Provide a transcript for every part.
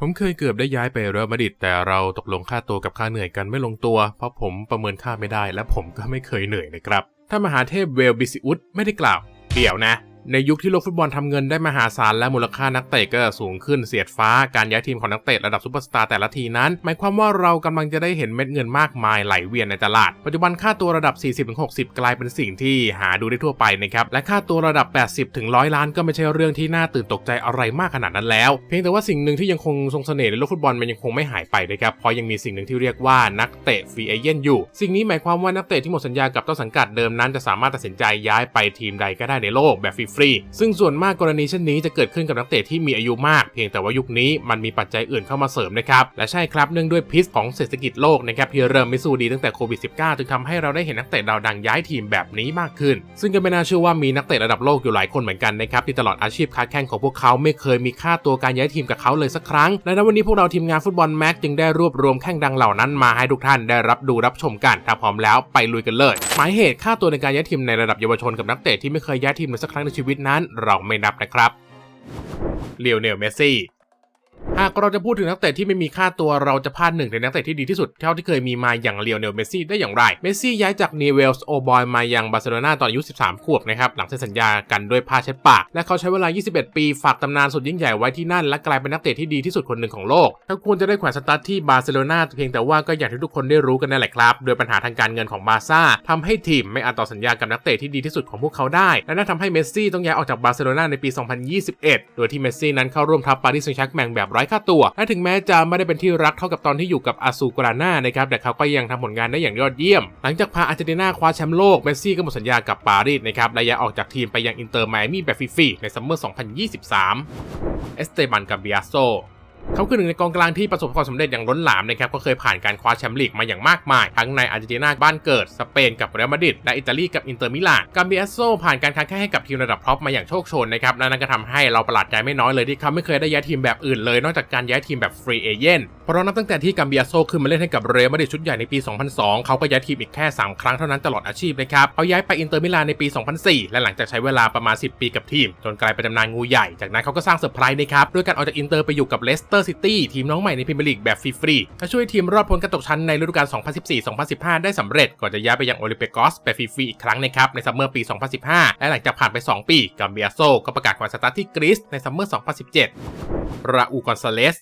ผมเคยเกือบได้ย้ายไปเรอัลมาดริดแต่เราตกลงค่าตัวกับค่าเหนื่อยกันไม่ลงตัว เพราะผมประเมินค่าไม่ได้และผมก็ไม่เคยเหนื่อยนะครับ ถ้ามหาเทพเวลบิซิอุสไม่ได้กล่าว เดี๋ยวนะ ในยุคที่โลกฟุตบอลทำเงินได้มหาศาลและมูลค่านักเตะก็สูงขึ้นเสียดฟ้าการย้ายทีมของนักเตะระดับซูเปอร์สตาร์แต่ละทีนั้น หมายความว่าเรากำลังจะได้เห็นเม็ดเงินมากมายไหลเวียนในตลาด ปัจจุบันค่าตัวระดับ 40-60 กลายเป็นสิ่งที่หาดูได้ทั่วไปนะครับ และค่าตัวระดับ 80-100 ล้านก็ไม่ใช่เรื่องที่น่าตื่นตกใจอะไรมากขนาดนั้นแล้ว เพียงแต่ว่าสิ่งหนึ่งที่ยังคงทรงเสน่ห์ในโลกฟุตบอลมันยังคงไม่หายไปนะครับเพราะยังมีสิ่งหนึ่งที่เรียกว่านักเตะฟรีเอเจนต์อยู่ สิ่งนี้หมายความว่านักเตะที่หมดสัญญากับต้นสังกัดเดิมนั้นจะสามารถตัดสินใจย้ายไปทีมใดก็ได้ในโลกแบบฟรีๆ ซึ่งส่วนมากกรณีเช่นนี้จะเกิดขึ้นกับนักเตะที่มีอายุมาก เพียงแต่ว่ายุคนี้มันมีปัจจัยอื่นเข้ามาเสริมนะครับ และใช่ครับเนื่องด้วยพิษของเศรษฐกิจโลกนะครับที่เริ่มไม่สู้ดีตั้งแต่โควิด -19 จึงทำให้เราได้เห็นนักเตะดาวดังย้ายทีมแบบนี้มากขึ้น ซึ่งก็ไม่น่าเชื่อว่ามีนักเตะระดับโลกอยู่หลายคนเหมือนกันนะครับที่ตลอดอาชีพค้าแข่งของพวกเขาไม่เคยมีค่าตัวการย้ายทีมกับเขาเลยสักครั้งและในวันนี้พวกเราทีมงานฟุตบอลแม็กจึงได้รวบรวมแข่งดังเหล่านั้นมาให้ทุกท่านได้รับดูรับชมกันถ้าพร้อมแล้วไปลุยกันเลยหมายเหตุค่าตัวในการย้ายทีมในระดับเยาวชนกับนักเตะที่ไม่เคยย้ายทีมเลยสักครั้งในชีวิตนั้นเราไม่นับนะครับเลียวเนลเมสซี่ หากเราจะพูดถึงนักเตะที่ไม่มีค่าตัวเราจะพลาดหนึ่งในนักเตะที่ดีที่สุดเท่าที่เคยมีมาอย่างเลียวเนลเมสซี่ได้อย่างไร เมสซี่ย้ายจากนีเวลส์โอบอยมายังบาร์เซโลนาตอนอายุ 13 ขวบนะครับหลังเซ็นสัญญากันด้วยผ้าเช็ดปาก และเขาใช้เวลา 21 ปี ฝากตำนานสุดยิ่งใหญ่ไว้ที่นั่น และกลายเป็นนักเตะที่ดีที่สุดคนหนึ่งของโลกเขาควรจะได้แขวนสตาร์ทที่บาร์เซโลนาเพียงแต่ว่าก็อย่างที่ทุกคนได้รู้กันนั่นแหละครับ โดยปัญหาทางการเงินของบาร์ซ่าทำให้ทีมไม่อาจต่อสัญญากับนักเตะที่ดีที่สุดของพวกเขาได้และนั่นทำให้เมสซี่ต้องย้ายออกจากบาร์เซโลนาในปี 2021 โดยที่เมสซี่นั้นเข้าร่วมทัพปารีสแซงต์แชร์กแมงแบบไร้ค่าตัว และถึงแม้จะไม่ได้เป็นที่รักเท่ากับตอนที่อยู่กับอาซูกราน่านะครับ แต่เขาก็ยังทำผลงานได้อย่างยอดเยี่ยม หลังจากพาอาร์เจนตินาคว้าแชมป์โลก เมสซี่ก็หมดสัญญากับปารีสนะครับและย้ายออกจากทีมไปยังอินเตอร์ไมอามี่แบบฟรีๆในซัมเมอร์ 2023 เอสเตบันกับเบียโซ เขาคือหนึ่งในกองกลางที่ประสบความสำเร็จอย่างล้นหลามนะครับก็เคยผ่านการคว้าแชมป์ลีกมาอย่างมากมาย ทั้งในอาร์เจนตินาบ้านเกิด สเปนกับเรอัลมาดริดและอิตาลีกับอินเตอร์มิลานกาเบียโซผ่านการค้าแข่งให้กับทีมระดับท็อปมาอย่างโชคโชนนะครับและนั่นก็ทำให้เราประหลาดใจไม่น้อยเลยที่เขาไม่เคยได้ย้ายทีมแบบอื่นเลย นอกจากการย้ายทีมแบบฟรีเอเจนต์เพราะนับตั้งแต่ที่กาเบียโซขึ้นมาเล่นให้กับเรอัลมาดริดชุดใหญ่ในปี 2002 เขาก็ย้ายทีมอีกแค่ 3 ครั้งเท่านั้นตลอดอาชีพนะครับเขาย้ายไปอินเตอร์มิลานในปี 2004 และหลังจากใช้เวลาประมาณ 10 ปีกับทีม จนกลายเป็นตำนานงูใหญ่ จากนั้นเขาก็สร้างเซอร์ไพรส์นะครับด้วยการออกจากอินเตอร์ไปอยู่กับเลสเตอร์ซิตี้ทีมน้องใหม่ในพรีเมียร์ลีกแบบฟรีๆและช่วยทีมรอดพ้นการตกชั้นในฤดูกาล 2014-2015 ได้สำเร็จ ก่อนจะย้ายไปยังโอลิมเปกอสแบบฟรีๆอีกครั้งนะครับในซัมเมอร์ปี 2015 และหลังจากผ่านไป 2 ปีกัมเบียโซก็ประกาศความสตาร์ทที่กรีซในซัมเมอร์ 2017 ราอูกอนซาเลส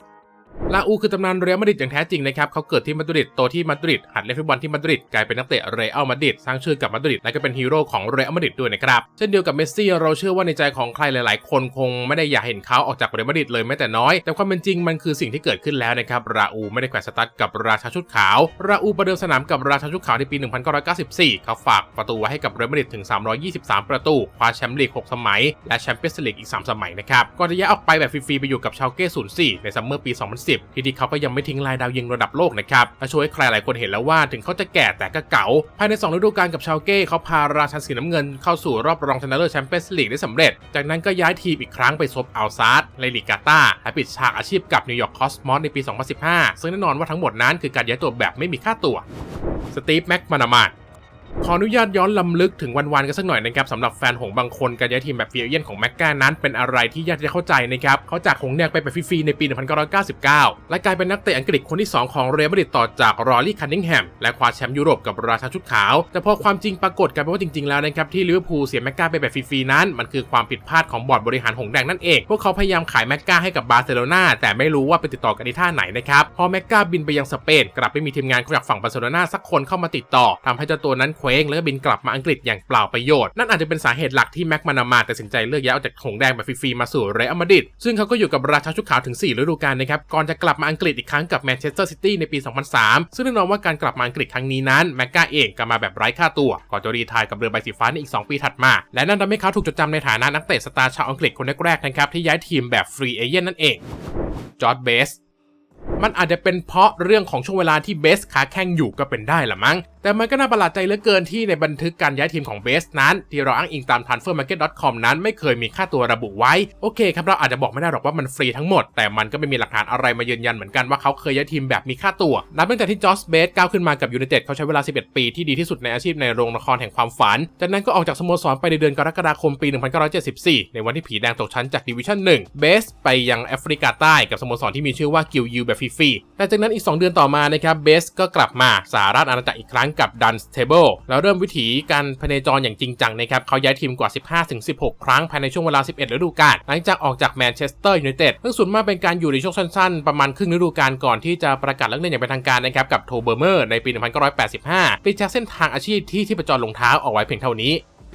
ลาอูคือตำนานเรอัลมาดริดอย่างแท้จริงนะครับเขาเกิดที่มาดริดโตที่มาดริดหัดเล่นฟุตบอลที่มาดริดกลายเป็นนักเตะเรอัลมาดริดสร้างชื่อกับมาดริดและก็เป็นฮีโร่ของเรอัลมาดริดด้วยนะครับเช่นเดียวกับเมสซี่เราเชื่อว่าในใจของใครหลาย ๆ คนคงไม่ได้อยากเห็นเขาออกจากเรอัลมาดริดเลยแม้แต่น้อย แต่ความเป็นจริงมันคือสิ่งที่เกิดขึ้นแล้วนะครับราอูไม่ได้แขวนสตาร์ทกับราชาชุดขาว ราอูประเดิมสนามกับราชาชุดขาวในปี 1994 เขาฝากประตูไว้ให้กับเรอัลมาดริดถึง 323 ประตูคว้าแชมป์ลีก 6 สมัย และแชมเปี้ยนส์ลีกอีก 3 สมัยนะครับก่อนจะย้ายออกไปแบบฟรีๆไปอยู่กับชาวเก้04ในซัมเมอร์ปี 2010ที่ที่เขาก็ยังไม่ทิ้งลายดาวยิงระดับโลกนะครับและช่วยใครหลายคนเห็นแล้วว่าถึงเขาจะแก่แต่ก็เก๋าภายใน 2 ฤดูกาลกับชาวเก้เขาพาราชันสีน้ำเงินเข้าสู่รอบรองชนะเลิศแชมเปี้ยนส์ลีกได้สำเร็จ จากนั้นก็ย้ายทีมอีกครั้งไปซบอัลซาร์ดในลีกาตาและปิดฉากอาชีพกับนิวยอร์กคอสมอสในปี 2015 ซึ่งแน่นอนว่าทั้งหมดนั้นคือการย้ายตัวแบบไม่มีค่าตัวสตีฟแม็กมานามาด ขออนุญาตย้อนลำลึกถึงวันๆกันสักหน่อยนะครับสำหรับแฟนหงบางคนการย้ายทีมแบบฟิเอียนของแม็กกานั้นเป็นอะไรที่ยากจะเข้าใจนะครับเขาจากหงแดงไปแบบฟรีๆในปี 1999 และกลายเป็นนักเตะอังกฤษคนที่ 2 ของเรอัลมาดริดต่อจากรอลลี่คันนิงแฮมและคว้าแชมป์ยุโรปกับราชาชุดขาว แต่พอความจริงปรากฏกลายเป็นว่าจริงๆแล้วนะครับที่ลิเวอร์พูลเสียแม็กกาไปแบบฟรีๆนั้น มันคือความผิดพลาดของบอร์ดบริหารหงแดงนั่นเองพวกเขาพยายามขายแม็กกาให้กับบาร์เซโลนาแต่ไม่รู้ว่าไปติดต่อกันที่ท่าไหนนะครับพอแม็กกาบินไปยังสเปนกลับไม่มีทีมงานจากฝั่งบาร์เซโลนาสักคนเข้ามาติดต่อทำให้เจ้าตัวนั้นเคว้งแล้วก็บินกลับมาอังกฤษอย่างเปล่าประโยชน์ นั่นอาจจะเป็นสาเหตุหลักที่แม็กมานามาตัดสินใจเลือกย้ายออกจากหงแดงแบบฟรีๆมาสู่เรอัลมาดริดซึ่งเขาก็อยู่กับราชาชุดขาวถึง 4 ฤดูกาลนะครับ ก่อนจะกลับมาอังกฤษอีกครั้งกับแมนเชสเตอร์ซิตี้ในปี 2003 ซึ่งแน่นอนว่าการกลับมาอังกฤษครั้งนี้นั้นแม็กกาเองก็มาแบบไร้ค่าตัว ก่อนจะรีไทายกับเรือใบสีฟ้าในอีก 2 ปีถัดมา และนั่นทำให้เขาถูกจดจำในฐานะนักเตะสตาร์ชาวอังกฤษคนแรกๆนะครับที่ย้ายทีมแบบฟรีเอเจนนั่นเองจอร์ดเบสมันอาจจะเป็นเพราะเรื่องของช่วงเวลาที่เบสขาแข้งอยู่ก็เป็นได้ละมั้ง แต่มันก็น่าประหลาดใจเหลือเกินที่ในบันทึกการย้ายทีมของเบสนั้น ที่เราอ้างอิงตาม transfermarket.com นั้นไม่เคยมีค่าตัวระบุไว้ โอเคครับเราอาจจะบอกไม่ได้หรอกว่ามันฟรีทั้งหมด แต่มันก็ไม่มีหลักฐานอะไรมายืนยันเหมือนกันว่าเขาเคยย้ายทีมแบบมีค่าตัว นับตั้งแต่ที่จอร์เบสก้าวขึ้นมากับยูไนเต็ดเขาใช้เวลา 11 ปีที่ดีที่สุดในอาชีพในโรงละครแห่งความฝัน จากนั้นก็ออกจากสโมสรไปในเดือนกรกฎาคมปี 1974 ในวันที่ผีแดงตกชั้นจากดิวิชั่น1เบสไปยังแอฟริกาใต้กับสโมสรที่มีชื่อว่ากิลยูแบบฟรีๆแต่จากนั้นอีก 2 เดือนต่อมานะครับเบสก็กลับมาสหรัฐอาณาจักรอีกครั้งกับดันสเทเบิลแล้วเริ่มวิถีการพเนจรอย่างจริงจังนะครับเขาย้ายทีมกว่า 15-16 ครั้งภายในช่วงเวลา 11 ฤดูกาลหลังจากออกจากแมนเชสเตอร์ยูไนเต็ดซึ่งส่วนมากเป็นการอยู่ในช่วงสั้นๆ ประมาณครึ่งฤดูกาลก่อนที่จะประกาศเลิกเล่นอย่างเป็นทางการนะครับกับโทเบอร์เมอร์ในปี 1985ปิดฉากเส้นทางอาชีพที่ที่ประจรลงเท้าเอาไว้เพียงเท่านี้